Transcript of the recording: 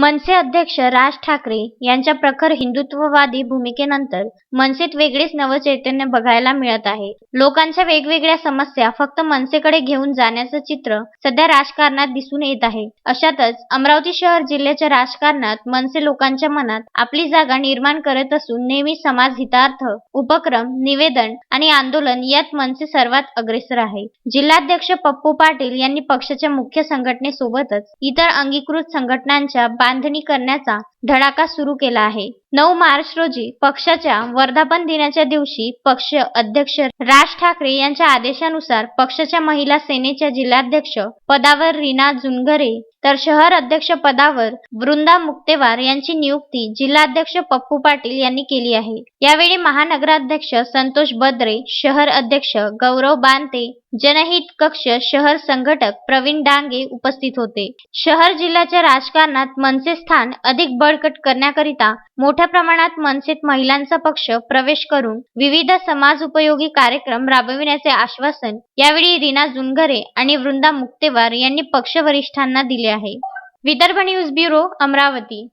मनसे अध्यक्ष राज ठाकरे यांच्या प्रखर हिंदुत्ववादी भूमिकेनंतर मनसेत वेगळेच नवचैतन्य बघायला मिळत आहे. लोकांच्या वेगवेगळ्या समस्या फक्त मनसेकडे घेऊन जाण्याचं चित्र सध्या राजकारणात दिसून येत आहे. अशातच अमरावती शहर जिल्ह्याच्या राजकारणात मनसे लोकांच्या मनात आपली जागा निर्माण करत असून नेहमी समाज हितार्थ उपक्रम निवेदन आणि आंदोलन यात मनसे सर्वात अग्रेसर आहे. जिल्हाध्यक्ष पप्पू पाटील यांनी पक्षाच्या मुख्य संघटनेसोबतच इतर अंगीकृत संघटनांच्या बांधणी करण्याचा धडाका सुरू केला आहे. नऊ मार्च रोजी पक्षाच्या वर्धापन दिनाच्या दिवशी पक्ष अध्यक्ष राज ठाकरे यांच्या आदेशानुसार पक्षाच्या महिला सेनेच्या जिल्हाध्यक्ष पदावर रीना जुनघरे तर शहर अध्यक्ष पदावर वृंदा मुक्तेवार यांची नियुक्ती जिल्हाध्यक्ष पप्पू पाटील यांनी केली आहे. यावेळी महानगराध्यक्ष संतोष बद्रे शहर अध्यक्ष गौरव बांते जनहित कक्ष शहर संघटक प्रवीण डांगे उपस्थित होते. शहर जिल्ह्याच्या राजकारणात मनसे स्थान अधिक बळकट करण्याकरिता मोठ्या मोठ्या प्रमाणात मनसेत महिलांचा पक्ष प्रवेश करून विविध समाज उपयोगी कार्यक्रम राबविण्याचे आश्वासन यावेळी रीना जुनघरे आणि वृंदा मुक्तेवार यांनी पक्ष वरिष्ठांना दिले आहे. Vidarbha news bureau Amravati.